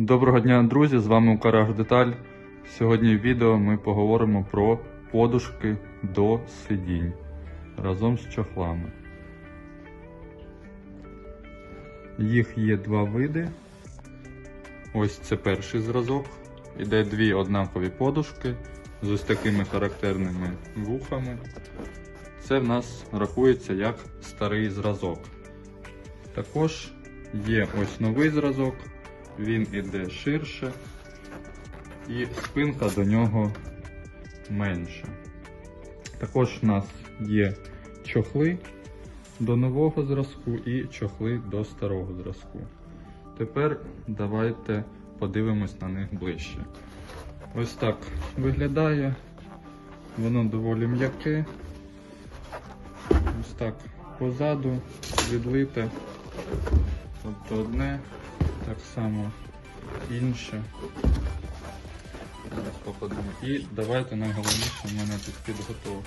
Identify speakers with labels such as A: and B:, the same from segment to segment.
A: Доброго дня, друзі! З вами Укараж Деталь. Сьогодні в відео ми поговоримо про подушки до сидінь разом з чохлами. Їх є два види. Ось це перший зразок. Іде дві однакові подушки з ось такими характерними вухами. Це в нас рахується як старий зразок. Також є ось новий зразок, він іде ширше і спинка до нього менша. Також у нас є чохли до нового зразку і чохли до старого зразку. Тепер давайте подивимось на них ближче. Ось так виглядає. Воно доволі м'яке. Ось так позаду відлите. Тобто одне, так само інше. Зараз покладемо. І давайте найголовніше в мене тут підготовлені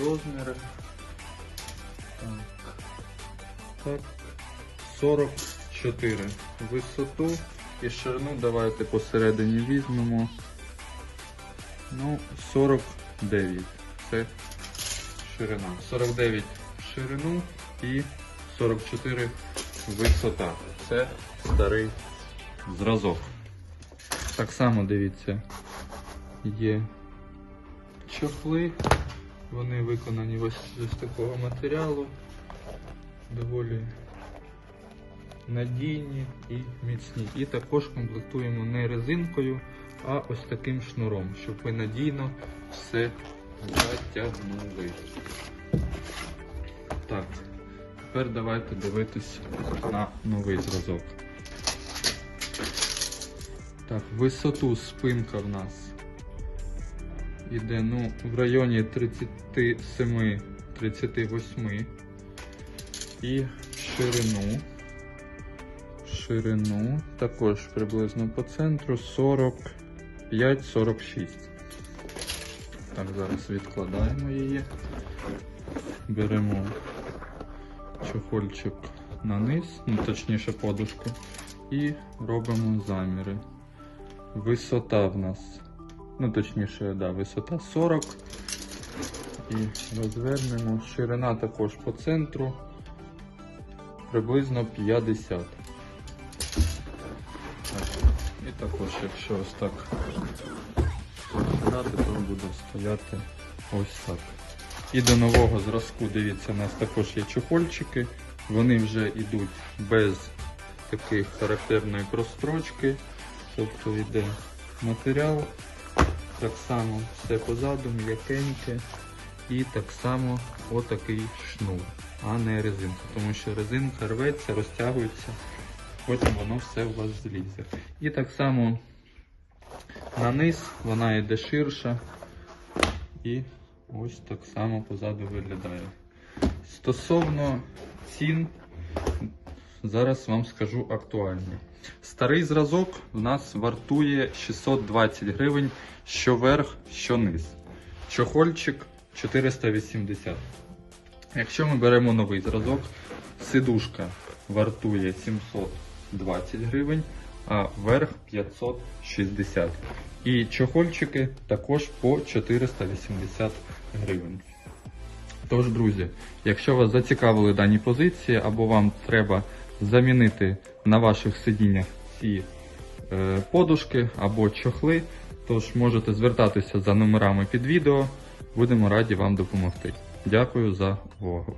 A: розміри. Так. так. 44 висоту і ширину давайте посередині візьмемо. Ну, 49. Це ширина. 49 ширину і 44 висота. Це старий зразок. Так само дивіться, є чохли. Вони виконані ось з такого матеріалу. Доволі надійні і міцні. І також комплектуємо не резинкою, а ось таким шнуром, щоб ви надійно все затягнули. Так, тепер давайте дивитись на новий зразок. Так, висоту спинка в нас іде ну, в районі 37-38 і ширину. Ширину також приблизно по центру 45-46. Так, зараз відкладаємо її. Беремо чохольчик на низ, ну точніше подушку, і робимо заміри. Висота в нас, ну точніше, да, висота 40. І розвернемо. Ширина також по центру. Приблизно 50. І також, якщо ось так розбирати, то буде стояти ось так. І до нового зразку, дивіться, у нас також є чохольчики. Вони вже йдуть без таких характерної прострочки. Тобто йде матеріал, так само все позаду, м'якеньке. І так само отакий шнур, а не резинка. Тому що резинка рветься, розтягується, потім воно все у вас злізе. І так само на низ вона йде ширша. І ось так само позаду виглядає. Стосовно цін, зараз вам скажу актуальні. Старий зразок в нас вартує 620 гривень що верх, що низ. Чохольчик 480. Якщо ми беремо новий зразок, сидушка вартує 720 гривень, а верх 560. І чохольчики також по 480 гривень. Тож, друзі, якщо вас зацікавили дані позиції, або вам треба замінити на ваших сидіннях ці е, подушки або чохли, тож можете звертатися за номерами під відео. Будемо раді вам допомогти. Дякую за увагу.